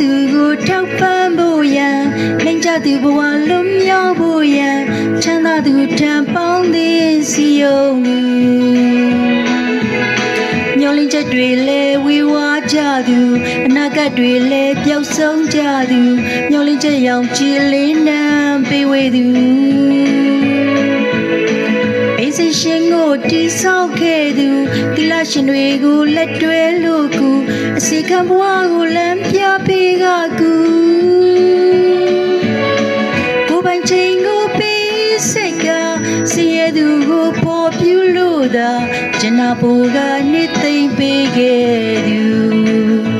သူကိုထောက်ပံ့ဖို့ရန်နှိမ်ကြသူဘဝလွတ်မြောက်ဖို့ရန်ချမ်းသာသူထံပေါင်းသိစီယုံညှော်လင့်ချက်တွေလဲဝေဝါးကြသူအနာဂတ်တွေလဲပျောက်ဆုံးကြသူညှော်လင့်ချက်ရောင်ကြည်လင်းနံပေးဝေသူရှင်ကိုတိဆောက်ခဲ့သူတိလရှင်တွေကိုလက်တွဲလို့ ကူအစီခံဘဝကိုလမ်းပြပေးကကူကိုယ်ပိုင်ချိန်ကိုပေးစိတ်ကစီရသူကိုပေါ်ပြလို့သာကျန်နာဘူကနေသိမ့်ပေးခဲ့သူ